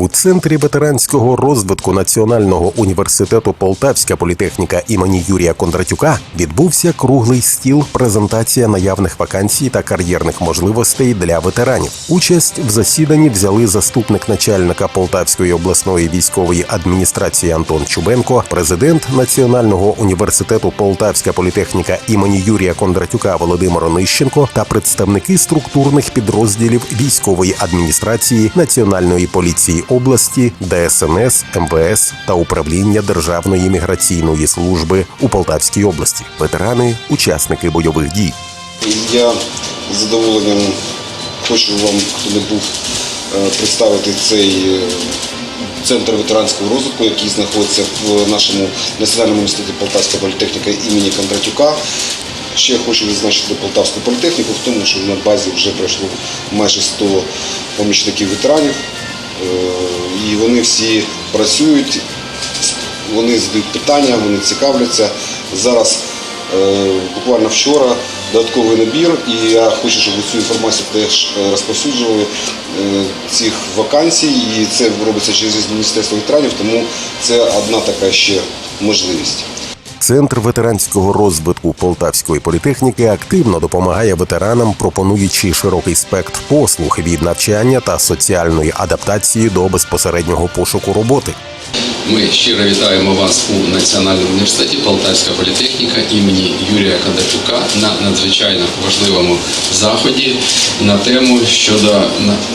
У центрі ветеранського розвитку Національного університету Полтавська політехніка імені Юрія Кондратюка відбувся круглий стіл презентація наявних вакансій та кар'єрних можливостей для ветеранів. Участь в засіданні взяли заступник начальника Полтавської обласної військової адміністрації Антон Чубенко, президент Національного університету Полтавська політехніка імені Юрія Кондратюка Володимир Онищенко та представники структурних підрозділів військової адміністрації Національної поліції області, ДСНС, МВС та управління Державної міграційної служби у Полтавській області. Ветерани, учасники бойових дій. Я з задоволенням хочу вам, хто не був, е, представити цей е, центр ветеранського розвитку, який знаходиться в нашому національному університеті Полтавська політехніка імені Кондратюка. Ще хочу відзначити Полтавську політехніку в тому, що на базі вже пройшло майже 100 помічників ветеранів. Е, І вони всі працюють, вони задають питання, вони цікавляться. Зараз е, буквально вчора додатковий набір, і я хочу, щоб цю інформацію теж е, розповсюджували цих вакансій. І це робиться через Міністерство ветеранів, тому це одна така ще можливість. Центр ветеранського розвитку Полтавської політехніки активно допомагає ветеранам, пропонуючи широкий спектр послуг від навчання та соціальної адаптації до безпосереднього пошуку роботи. Ми щиро вітаємо вас у Національному університеті Полтавська політехніка імені Юрія Кондратюка на надзвичайно важливому заході на тему щодо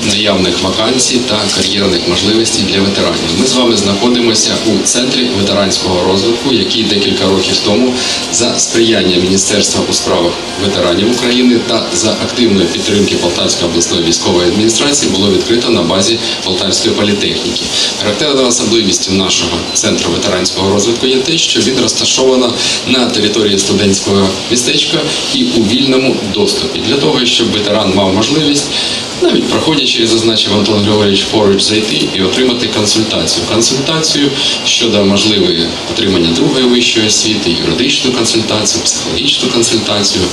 наявних вакансій та кар'єрних можливостей для ветеранів. Ми з вами знаходимося у центрі ветеранського розвитку, який декілька років тому за сприяння Міністерства у справах ветеранів України та за активної підтримки Полтавської обласної військової адміністрації було відкрито на базі Полтавської політехніки. Характерною особливістю нашого центру ветеранського розвитку є те, що він розташовано на території студентського містечка і у вільному доступі для того, щоб ветеран мав можливість. Навіть проходячи, як зазначив Антон Григорійович, поруч зайти і отримати консультацію. Консультацію щодо можливої отримання другої вищої освіти, юридичну консультацію, психологічну консультацію.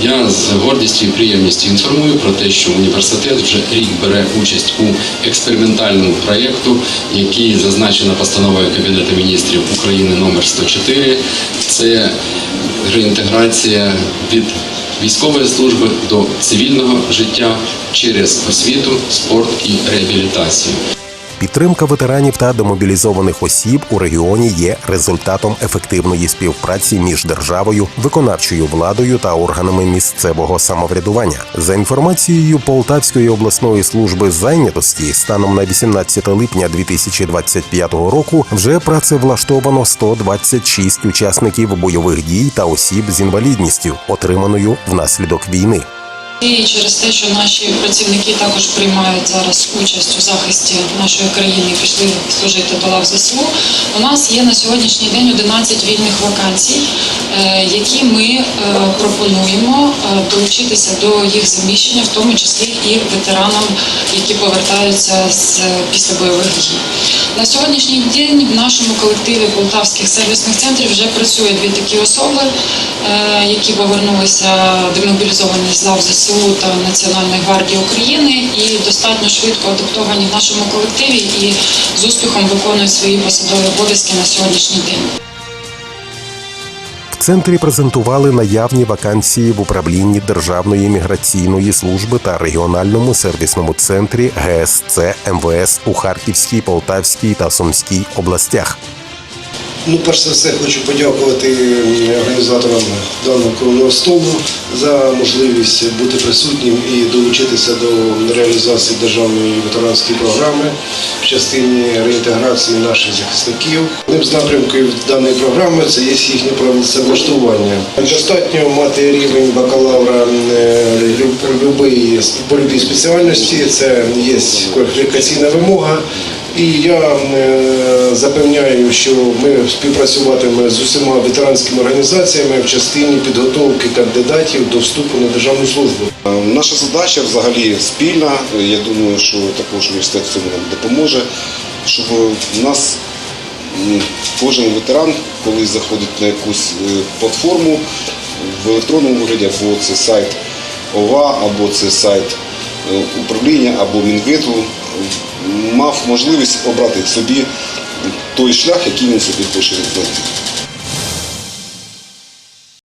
Я з гордістю і приємністю інформую про те, що університет вже рік бере участь у експериментальному проєкту, який зазначена постановою Кабінету міністрів України номер 104. Це реінтеграція від військової служби до цивільного життя через освіту, спорт і реабілітацію. Підтримка ветеранів та демобілізованих осіб у регіоні є результатом ефективної співпраці між державою, виконавчою владою та органами місцевого самоврядування. За інформацією Полтавської обласної служби зайнятості, станом на 18 липня 2025 року вже працевлаштовано 126 учасників бойових дій та осіб з інвалідністю, отриманою внаслідок війни. І через те, що наші працівники також приймають зараз участь у захисті нашої країни і пішли служити до лав ЗСУ, у нас є на сьогоднішній день 11 вільних вакансій, е, які ми е, пропонуємо е, долучитися до їх заміщення, в тому числі і ветеранам, які повертаються з після бойових дій. На сьогоднішній день в нашому колективі полтавських сервісних центрів вже працює дві такі особи, е, які повернулися демобілізовані з лав ЗСУ та Національної гвардії України і достатньо швидко адаптовані в нашому колективі і з успіхом виконують свої посадові обов'язки на сьогоднішній день. Центрі презентували наявні вакансії в управлінні Державної міграційної служби та регіональному сервісному центрі ГСЦ МВС у Харківській, Полтавській та Сумській областях. Ну, перш за все, хочу подякувати організаторам даного круглого столу за можливість бути присутнім і долучитися до реалізації державної ветеранської програми в частині реінтеграції наших захисників. Одним з напрямків даної програми це є їхнє працевлаштування. Достатньо мати рівень бакалавра е, по любій спеціальності. Це є кваліфікаційна вимога. І я е, запевняю, що ми співпрацюватимемо з усіма ветеранськими організаціями в частині підготовки кандидатів до вступу на державну службу. Е, Наша задача взагалі спільна. Я думаю, що також університет цьому нам допоможе, щоб у нас кожен ветеран, коли заходить на якусь е, платформу в електронному вигляді, або це сайт ОВА, або це сайт управління або Мінвету е, мав можливість обрати собі той шлях, який він собі хоче знайти.